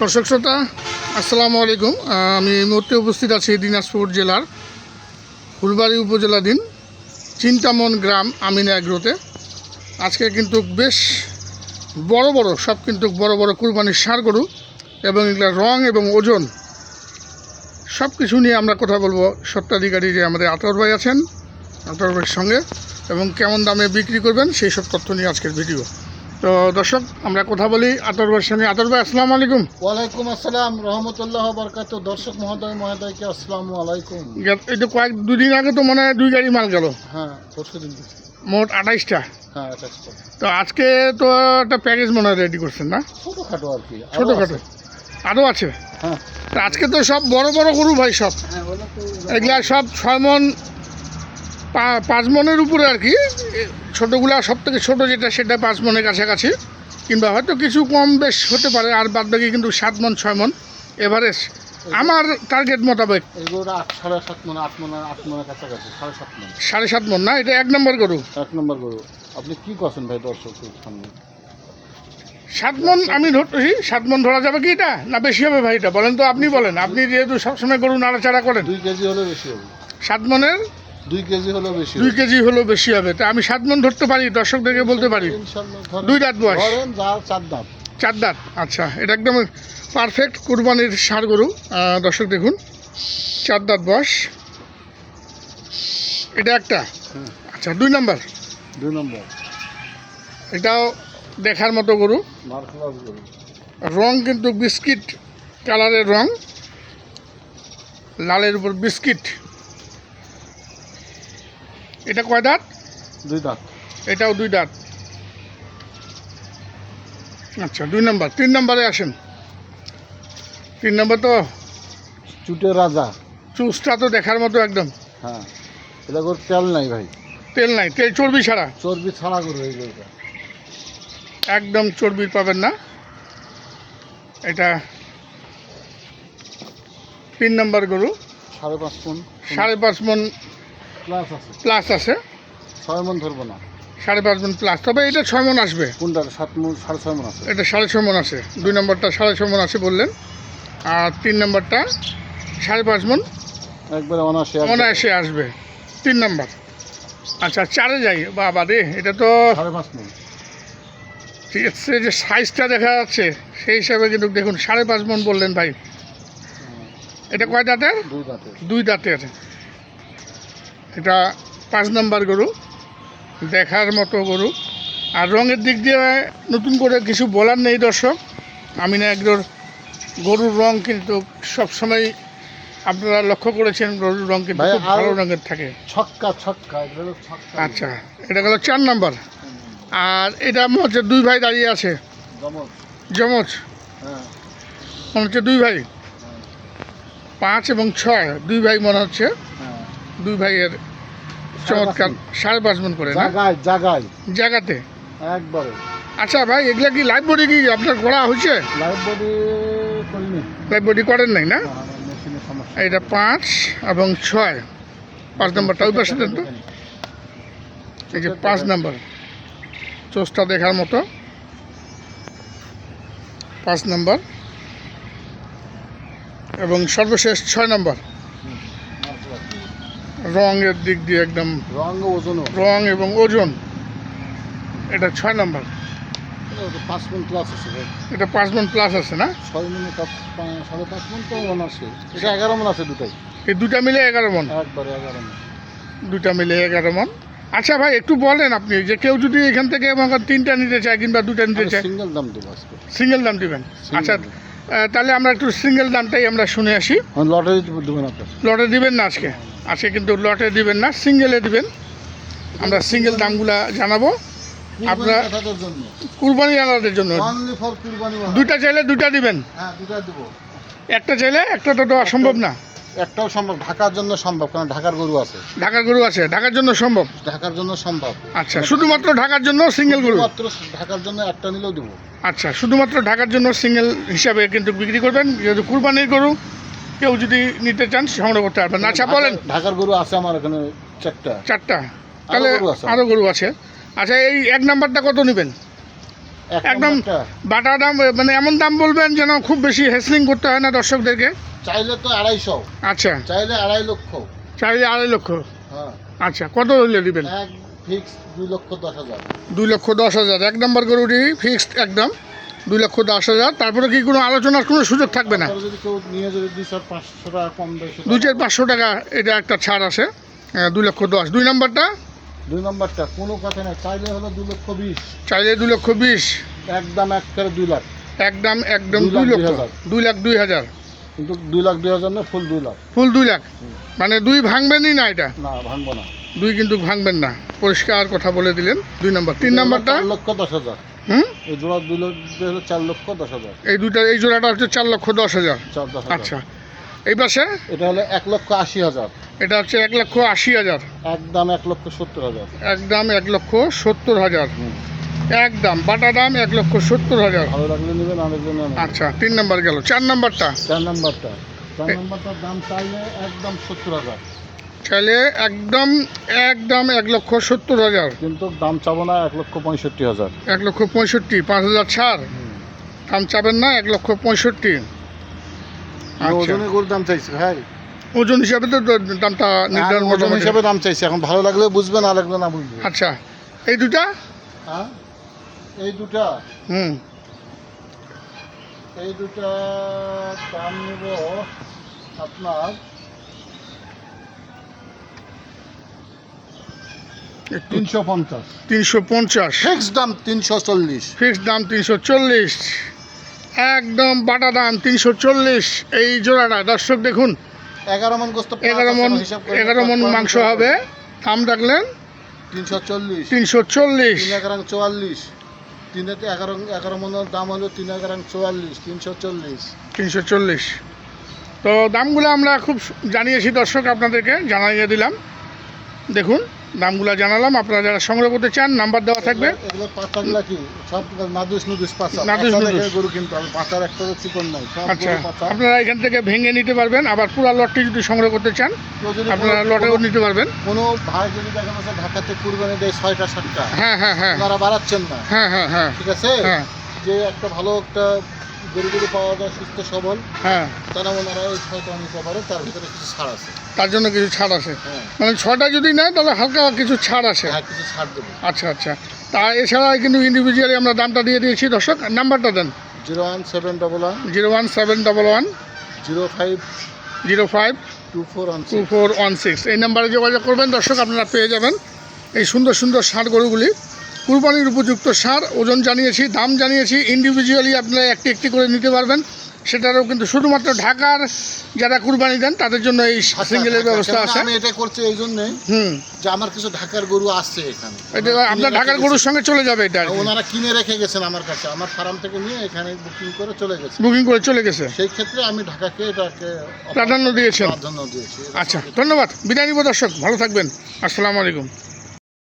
দর্শক শ্রোতা, আসসালামু আলাইকুম। আমি এই মুহূর্তে উপস্থিত আছি দিনাজপুর জেলার ফুলবাড়ি উপজেলাধীন চিন্তামন গ্রাম আমিনা এগ্রোতে। আজকে কিন্তু বেশ বড় বড়, সব কিন্তু বড় বড় কুরবানির সার গরু এবং এগুলা রং এবং ওজন, সব কিছু নিয়ে আমরা কথা বলব। সত্ত্বাধিকারী যে আমাদের আতর ভাই আছেন আতর ভাইয়ের সঙ্গে এবং কেমন দামে বিক্রি করবেন সেই সব তথ্য নিয়ে আজকের ভিডিও। তো দর্শক আমরা কথা বলি আতর ভাইয়ের সঙ্গে। আতর ভাই আসসালামু আলাইকুম। ওয়ালাইকুম আসসালাম রহমতুল্লাহ বরকাত। দর্শক মহোদয় মহোদয়কে আসসালামু আলাইকুম। এই তো কয়েক দুদিন আগে তো মনে হয় দুই গাড়ি মাল গেল। হ্যাঁ পরশু দিন মোট আঠাইশটা। হ্যাঁ তো আজকে তো একটা প্যাকেজ মনে হয় রেডি করছেন না? ছোটোখাটো আর কি। ছোটোখাটো। আরও আছে? হ্যাঁ। তো আজকে তো সব বড় বড় গরু ভাই সব। হ্যাঁ এগুলা সব ছয় মন পাঁচ মনের উপরে আর কি। ছোটোগুলা সব থেকে ছোটো যেটা সেটা পাঁচ মনের কাছাকাছি। কিংবা হয়তো কিছু কম বেশ হতে পারে আর বাদ বাকি কিন্তু সাত মন ছয় মন এভারেজ আমার টার্গেট মোতাবেক। সাড়ে সাত মনে সাড়ে সাত না এটা এক নম্বর গরু। এক নম্বর গরু। আপনি কি করছেন ভাই দর্শক সামনে? সাত মন আমি ধরতেছি সাত মন ধরা যাবে কি এটা? না বেশি হবে ভাই এটা? বলেন তো আপনি বলেন। আপনি যেহেতু সবসময় গরু নাড়াচাড়া করেন। দুই কেজি হলে বেশি হবে। সাত মনের দুই কেজি হলে বেশি দুই কেজি হলেও বেশি হবে। তা আমি সাত মন ধরতে পারি দর্শকদেরকে বলতে পারি। দুই দাঁত বয়স। চার দাঁত। চার দাঁত আচ্ছা। এটা একদম পারফেক্ট কুরবানির সার গরু। দর্শক দেখুন চার দাঁত বয়স। এটা একটা? আচ্ছা দুই নাম্বার? দুই নম্বর। এটাও দেখার মতো গরু। রং কিন্তু বিস্কিট কালারের রং। লালের উপর বিস্কিট। এটা কয় দাঁত? দুই দাঁত। এটাও দুই দাঁত। আচ্ছা দুই নম্বর। তিন নম্বরে আসেন। তিন নম্বর তো চুটের রাজা। চুসটা তো দেখার মতো একদম। হ্যাঁ এটা গরু তেল নাই ভাই। তেল নাই তেল চর্বি ছাড়া। চর্বি ছাড়া গরুটা একদম চর্বি পাবেন না। এটা তিন নম্বর গরু। সাড়ে পাঁচ মন। সাড়ে পাঁচ মন প্লাস আছে। প্লাস আছে? ছয় মন ধরবো না। সাড়ে পাঁচ মন প্লাস তবে এটা ছয় মন আসবে। কোনটা? সাত মন সাড়ে ছয় মন আছে। এটা সাড়ে ছয় মন আছে। দুই নম্বরটা সাড়ে ছয় মন আছে বললেন। আর তিন নম্বরটা সাড়ে পাঁচ মন একবারে একবারে। অনায়াসে আসবে। তিন নম্বর। আচ্ছা চারে যাই। বাবা রে এটা তো সাড়ে পাঁচ মন। ঠিক যে সাইজটা দেখা যাচ্ছে সেই হিসাবে কিন্তু দেখুন সাড়ে পাঁচ মন বললেন ভাই। এটা কয় দাঁতের? দুই দাঁতে দুই দাঁতের। এটা পাঁচ নম্বর গরু দেখার মতো গরু। আর রঙের দিক দিয়ে নতুন করে কিছু বলার নেই দর্শক। আমি না একদর গরুর রং কিন্তু সবসময় আপনারা লক্ষ্য করেছেন গরুর রং কিন্তু খুব ভালো রঙের থাকে। ছক্কা ছক্কা আচ্ছা এটা গেল চার নম্বর। আর এটা মনে হচ্ছে দুই ভাই দাঁড়িয়ে আছে। যমজ। হ্যাঁ। মনে হচ্ছে দুই ভাই। পাঁচ এবং ছয় দুই ভাই মনে হচ্ছে। হ্যাঁ। দুই ভাইয়ের চমৎকার। সাড়ে পাঁচ মন করে না? জাগায় জাগায়। জায়গাতে একবারে। আচ্ছা ভাই এগুলা কি লাইভ বডি কি আপনার করা হয়েছে? লাইফ বডি করিনি। লাইভ বডি করেন নাই না? এটা পাঁচ এবং ছয়। পাঁচ নম্বরটা ওই পাশে দেন তো। এই যে পাঁচ নাম্বার। চোস্তা দেখার মতো। পাঁচ নাম্বার। এবং সর্বশেষ ছয় নাম্বার। রঙের দিক দিয়ে একদম রঙ ওজনও রং এবং ওজন। এটা ছয় নম্বর। পাঁচ মন প্লাস আছে। এটা পাঁচ মন প্লাস আছে না? ছয় মনে সাড়ে পাঁচ মন তো অনার্সে এটা এগারো মন আছে দুটাই। এই দুটা মিলে এগারো মন? একবারে এগারো মন। দুটা মিলে এগারো মন। আচ্ছা ভাই একটু বলেন আপনি যে কেউ যদি এখান থেকে তিনটা নিতে চায় কিংবা দুটা নিতে চায়। সিঙ্গেল দাম দেবো সিঙ্গেল দাম দিবেন? আচ্ছা তাহলে আমরা একটু সিঙ্গেল দামটাই আমরা শুনে আসি। লটারি দেবেন আপনার লটে দিবেন না আজকে? আজকে কিন্তু লটে দিবেন না সিঙ্গেলে দিবেন। আমরা সিঙ্গেল দামগুলা জানাব। আপনার- কুরবানি আলাদের জন্য। দুইটা চাইলে দুইটা দিবেন। হ্যাঁ দুটা দেবো। একটা চাইলে একটা তো দেওয়া সম্ভব না। একটাও সম্ভব ঢাকার জন্য সম্ভব কারণ ঢাকার গরু আছে। ঢাকার গরু আছে ঢাকার জন্য সম্ভব? ঢাকার জন্য সম্ভব। আচ্ছা শুধুমাত্র ঢাকার জন্য সিঙ্গেল গরু? মাত্র ঢাকার জন্য একটা নিলেও দেবো। আচ্ছা শুধুমাত্র ঢাকার জন্য সিঙ্গেল হিসাবে কিন্তু বিক্রি করবেন। যেহেতু কুরবানির গরু কেউ যদি নিতে চান সংগ্রহ করতে পারবেন আচ্ছা বলেন। ঢাকার- গরু আছে আমার এখানে চারটা। চারটা? তাহলে। আরও গরু আছে। আচ্ছা এই এক নাম্বারটা কত নেবেন? একদম বাটা দাম মানে এমন দাম বলবেন যেন খুব বেশি হেসলিং করতে হয় না দর্শকদেরকে? চাইলে তো আড়াইশো। আচ্ছা। চাইলে আড়াই লক্ষ। চাইলে আড়াই লক্ষ। হ্যাঁ। আচ্ছা কত হইলে দিবেন এক ফিক্স দুই লক্ষ দশ হাজার। দুই লক্ষ দশ হাজার। এক নম্বর গরুটি ফিক্সড একদম। দুই লক্ষ দশ হাজার তারপরে কি কোনো আলোচনার কোনো সুযোগ থাকবে না? দুই চার পাঁচশো টাকা এটা একটা ছাড় আছে দুই লক্ষ দশ। দুই নম্বরটা? দুই নম্বরটা কোনো কথা নাই। চাইলে হলো দুই লক্ষ বিশ। চাইলে দুই লক্ষ বিশ। একদম এক করে দুই লাখ। একদম একদম দুই লক্ষ। দুই লাখ দুই হাজার। কিন্তু দুই লাখ দুই হাজার না ফুল দুই লাখ। ফুল দুই লাখ। মানে দুই ভাঙবেনই না এটা? না ভাঙবো না। দুই কিন্তু ভাঙবেন না। পরিষ্কার কথা বলে দিলেন। দুই নম্বর। তিন নম্বরটা? লক্ষ দশ হাজার। হুম? এই জোড়া দুই হলো চার লক্ষ দশ হাজার। এই দুইটা এই জোড়াটা হচ্ছে চার লক্ষ দশ হাজার। আচ্ছা। এই পাশে? এটা হলো এক লক্ষ আশি হাজার। এটা হচ্ছে এক লক্ষ আশি হাজার। একদম এক লক্ষ সত্তর হাজার। একদম এক লক্ষ সত্তর হাজার। একদম। বাটা দাম এক লক্ষ সত্তর হাজার। ভালো লাগলে নেবেন আরেকজন আচ্ছা তিন নম্বর গেল। চার নম্বরটা। চার নাম্বারটা। চার নাম্বারটার দাম চাইলে একদম সত্তর হাজার। চাইলে একদম একদম এক লক্ষ সত্তর হাজার। কিন্তু দাম চাবো না এক লক্ষ পঁয়ষট্টি হাজার। এক লক্ষ পঁয়ষট্টি পাঁচ হাজার ছাড়। দাম চাবেন না এক লক্ষ পঁয়ষট্টি। আচ্ছা। ওজনে গরুর দাম চাইছে হ্যাঁ। ওজন হিসাবে তো দামটা নির্ধারণ ওজন হিসাবে দাম চাইছে এখন ভালো লাগলে বুঝবেন আর লাগলে না বুঝবেন। আচ্ছা এই দুটা? হ্যাঁ এই দুটা। হুম। এই দুটা দাম নেব আপনার তিনশো পঞ্চাশ। তিনশো পঞ্চাশ। ফিক্স দাম তিনশো চল্লিশ। ফিক্সড দাম তিনশো চল্লিশ। একদম বাটা দাম তিনশো চল্লিশ। এই জোড়াটা দর্শক দেখুন। এগারো মন গোস্ত এগারো মন এগারো মন মাংস হবে। দাম রাখলেন? তিনশো চল্লিশ। তিনশো চল্লিশ। এগারো চুয়াল্লিশ। এগারো এগারো মনের দাম হলো তিন এগারো চুয়াল্লিশ তিনশো চল্লিশ। তিনশো চল্লিশ। তো দামগুলো আমরা খুব জানিয়েছি দর্শক আপনাদেরকে জানাইয়ে দিলাম। দেখুন দামগুলো জানালাম। আপনারা যারা সংগ্রহ করতে চান নাম্বার দেওয়া থাকবে। এগুলো পাতাগুলা কি সব নাদুস নুদুস পাতা নাদুস পাতা নুদুস। গরু কিনতে পাতার একটা চিকন নাই আচ্ছা। আপনারা এখান থেকে ভেঙে নিতে পারবেন। আবার পুরো লটটি যদি সংগ্রহ করতে চান আপনারা লটেও নিতে পারবেন। কোনো ভাই যদি দেখা যাচ্ছে ঢাকাতে কুরবানি দেয় ছয়টা সাতটা হ্যাঁ হ্যাঁ হ্যাঁ। ওনারা বাড়াচ্ছেন না। হ্যাঁ হ্যাঁ হ্যাঁ। ঠিক আছে? হ্যাঁ। যে একটা ভালো একটা পাওয়া যায় সুস্থ সবল হ্যাঁ। তারা ওনারা এই ছয়টা নিতে পারে তার ভিতরে কিছু ছাড় আছে। তার জন্য কিছু ছাড় আছে। হ্যাঁ। মানে ছটা যদি নেয় তাহলে হালকা কিছু ছাড় আছে হ্যাঁ কিছু ছাড় দেবো। আচ্ছা আচ্ছা। তা এছাড়া কিন্তু ইন্ডিভিজুয়ালি আমরা দামটা দিয়ে দিয়েছি দর্শক নাম্বারটা দেন। Zero one seven double one. Zero one seven double one. Zero five. Zero five. Two four one two four one six. এই নাম্বারে যোগাযোগ করবেন দর্শক আপনারা পেয়ে যাবেন এই সুন্দর সুন্দর সার গরুগুলি। কুরবানির উপযুক্ত সার ওজন জানিয়েছি দাম জানিয়েছি ইন্ডিভিজুয়ালি আপনারা একটি একটি করে নিতে পারবেন। সেটারও কিন্তু শুধুমাত্র ঢাকার যারা কুরবানি দেন তাদের জন্য এই সিঙ্গেলের ব্যবস্থা আছে। আমি এটা করছি এই জন্যে হুম। যে আমার কিছু ঢাকার গরু আছে এখানে। এটা আপনার ঢাকার গরুর সঙ্গে চলে যাবে এটা ওনারা কিনে রেখে গেছেন আমার কাছে। আমার ফার্ম থেকে নিয়ে এখানে বুকিং করে চলে গেছে। বুকিং করে চলে গেছে। সেই ক্ষেত্রে আমি ঢাকাকে এটাকে প্রাধান্য দিয়েছেন। প্রাধান্য দিয়েছি। আচ্ছা ধন্যবাদ। বিদায় নিব দর্শক ভালো থাকবেন। আসসালামু আলাইকুম।